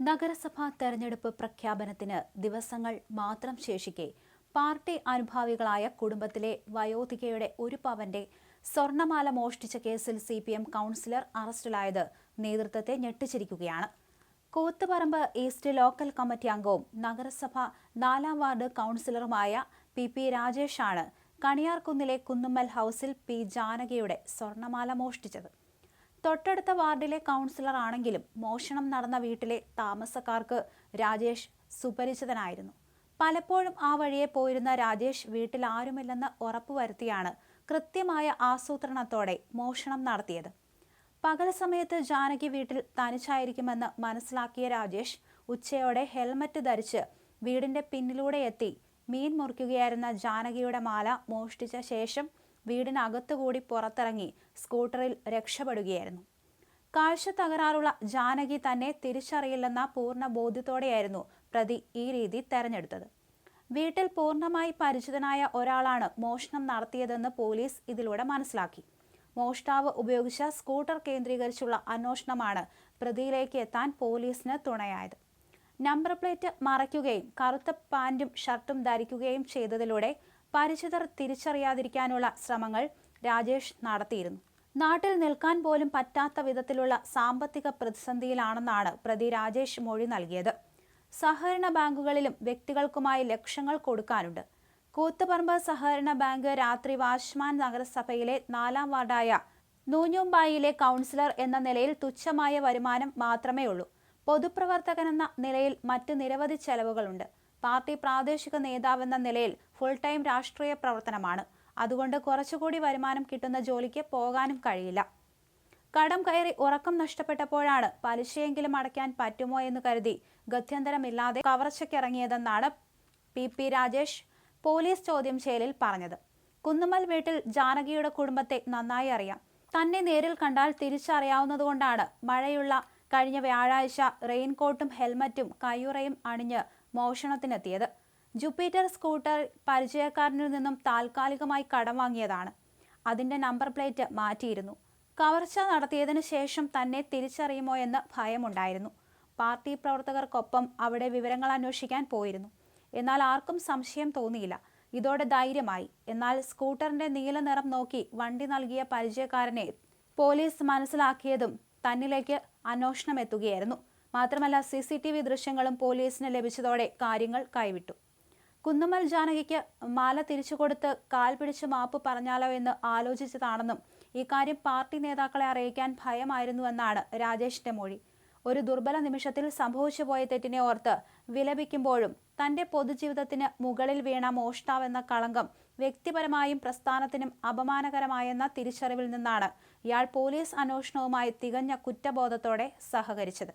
നഗരസഭാ തെരഞ്ഞെടുപ്പ് പ്രഖ്യാപനത്തിന് ദിവസങ്ങൾ മാത്രം ശേഷിക്കെ പാർട്ടി അനുഭാവികളായ കുടുംബത്തിലെ വയോധികയുടെ ഒരു പവന്റെ സ്വർണമാല മോഷ്ടിച്ച കേസിൽ സി പി എം കൗൺസിലർ അറസ്റ്റിലായത് നേതൃത്വത്തെ ഞെട്ടിച്ചിരിക്കുകയാണ്. കൂത്തുപറമ്പ് ഈസ്റ്റ് ലോക്കൽ കമ്മിറ്റി അംഗവും നഗരസഭ നാലാം വാർഡ് കൗൺസിലറുമായ പി പി രാജേഷാണ് കണിയാർകുന്നിലെ കുന്നുമ്മൽ ഹൌസിൽ പി ജാനകിയുടെ സ്വർണമാല മോഷ്ടിച്ചത്. തൊട്ടടുത്ത വാർഡിലെ കൗൺസിലർ ആണെങ്കിലും മോഷണം നടന്ന വീട്ടിലെ താമസക്കാർക്ക് രാജേഷ് സുപരിചിതനായിരുന്നു. പലപ്പോഴും ആ വഴിയെ പോയിരുന്ന രാജേഷ് വീട്ടിൽ ആരുമില്ലെന്ന് ഉറപ്പുവരുത്തിയാണ് കൃത്യമായ ആസൂത്രണത്തോടെ മോഷണം നടത്തിയത്. പകൽ സമയത്ത് ജാനകി വീട്ടിൽ തനിച്ചായിരിക്കുമെന്ന് മനസ്സിലാക്കിയ രാജേഷ് ഉച്ചയോടെ ഹെൽമറ്റ് ധരിച്ച് വീടിന്റെ പിന്നിലൂടെ എത്തി മീൻ മുറിക്കുകയായിരുന്ന ജാനകിയുടെ മാല മോഷ്ടിച്ച ശേഷം വീടിനകത്തുകൂടി പുറത്തിറങ്ങി സ്കൂട്ടറിൽ രക്ഷപ്പെടുകയായിരുന്നു. കാഴ്ച തകരാറുള്ള ജാനകി തന്നെ തിരിച്ചറിയില്ലെന്ന പൂർണ ബോധ്യത്തോടെയായിരുന്നു പ്രതി ഈ രീതി തെരഞ്ഞെടുത്തത്. വീട്ടിൽ പൂർണമായി പരിചിതനായ ഒരാളാണ് മോഷണം നടത്തിയതെന്ന് പോലീസ് ഇതിലൂടെ മനസ്സിലാക്കി. മോഷ്ടാവ് ഉപയോഗിച്ച സ്കൂട്ടർ കേന്ദ്രീകരിച്ചുള്ള അന്വേഷണമാണ് പ്രതിയിലേക്ക് എത്താൻ പോലീസിന് തുണയായത്. നമ്പർ പ്ലേറ്റ് മറയ്ക്കുകയും കറുത്ത പാന്റും ഷർട്ടും ധരിക്കുകയും ചെയ്തതിലൂടെ പരിചിതർ തിരിച്ചറിയാതിരിക്കാനുള്ള ശ്രമങ്ങൾ രാജേഷ് നടത്തിയിരുന്നു. നാട്ടിൽ നിൽക്കാൻ പോലും പറ്റാത്ത വിധത്തിലുള്ള സാമ്പത്തിക പ്രതിസന്ധിയിലാണെന്നാണ് പ്രതി രാജേഷ് മൊഴി നൽകിയത്. സഹകരണ ബാങ്കുകളിലും വ്യക്തികൾക്കുമായി ലക്ഷങ്ങൾ കൊടുക്കാനുണ്ട്. കൂത്തുപറമ്പ് സഹകരണ ബാങ്ക് രാത്രി വാഷ്മാൻ നഗരസഭയിലെ നാലാം വാർഡായ നൂഞ്ഞുംബായിലെ കൗൺസിലർ എന്ന നിലയിൽ തുച്ഛമായ വരുമാനം മാത്രമേ ഉള്ളൂ പൊതുപ്രവർത്തകനെന്ന നിലയിൽ മറ്റ് നിരവധി ചെലവുകളുണ്ട്. പാർട്ടി പ്രാദേശിക നേതാവെന്ന നിലയിൽ ഫുൾ ടൈം രാഷ്ട്രീയ പ്രവർത്തനമാണ്. അതുകൊണ്ട് കുറച്ചുകൂടി വരുമാനം കിട്ടുന്ന ജോലിക്ക് പോകാനും കഴിയില്ല. കടം കയറി ഉറക്കം നഷ്ടപ്പെട്ടപ്പോഴാണ് പലിശയെങ്കിലും അടയ്ക്കാൻ പറ്റുമോ എന്ന് കരുതി ഗത്യന്തരമില്ലാതെ കവർച്ചയ്ക്കിറങ്ങിയതെന്നാണ് പി പി രാജേഷ് പോലീസ് ചോദ്യം ചെയ്യലിൽ പറഞ്ഞത്. കുന്നുമൽ വീട്ടിൽ ജാനകിയുടെ കുടുംബത്തെ നന്നായി അറിയാം. തന്നെ നേരിൽ കണ്ടാൽ തിരിച്ചറിയാവുന്നതുകൊണ്ടാണ് മഴയുള്ള കഴിഞ്ഞ വ്യാഴാഴ്ച റെയിൻകോട്ടും ഹെൽമറ്റും കയ്യുറയും അണിഞ്ഞ് മോഷണത്തിനെത്തിയത്. ജുപ്പിറ്റർ സ്കൂട്ടർ പരിചയക്കാരനിൽ നിന്നും താൽക്കാലികമായി കടം വാങ്ങിയതാണ്. അതിന്റെ നമ്പർ പ്ലേറ്റ് മാറ്റിയിരുന്നു. കവർച്ച നടത്തിയതിനു ശേഷം തന്നെ തിരിച്ചറിയുമോ എന്ന് ഭയമുണ്ടായിരുന്നു. പാർട്ടി പ്രവർത്തകർക്കൊപ്പം അവിടെ വിവരങ്ങൾ അന്വേഷിക്കാൻ പോയിരുന്നു. എന്നാൽ ആർക്കും സംശയം തോന്നിയില്ല. ഇതോടെ ധൈര്യമായി. എന്നാൽ സ്കൂട്ടറിന്റെ നീല നിറം നോക്കി വണ്ടി നൽകിയ പരിചയക്കാരനെ പോലീസ് മനസ്സിലാക്കിയതും തന്നിലേക്ക് അന്വേഷണം എത്തുകയായിരുന്നു. മാത്രമല്ല സി സി ടി വി ദൃശ്യങ്ങളും പോലീസിന് ലഭിച്ചതോടെ കാര്യങ്ങൾ കൈവിട്ടു. കുന്നുമ്മൽ ജാനകിക്ക് മാല തിരിച്ചു കൊടുത്ത് കാൽ പിടിച്ച് മാപ്പ് പറഞ്ഞാലോ എന്ന് ആലോചിച്ചതാണെന്നും ഇക്കാര്യം പാർട്ടി നേതാക്കളെ അറിയിക്കാൻ ഭയമായിരുന്നുവെന്നാണ് രാജേഷിന്റെ മൊഴി. ഒരു ദുർബല നിമിഷത്തിൽ സംഭവിച്ചു പോയ തെറ്റിനെ ഓർത്ത് വിലപിക്കുമ്പോഴും തന്റെ പൊതുജീവിതത്തിന് മുകളിൽ വീണ മോഷ്ടാവ് എന്ന കളങ്കം വ്യക്തിപരമായും പ്രസ്ഥാനത്തിനും അപമാനകരമായെന്ന തിരിച്ചറിവിൽ നിന്നാണ് ഇയാൾ പോലീസ് അന്വേഷണവുമായി തികഞ്ഞ കുറ്റബോധത്തോടെ സഹകരിച്ചത്.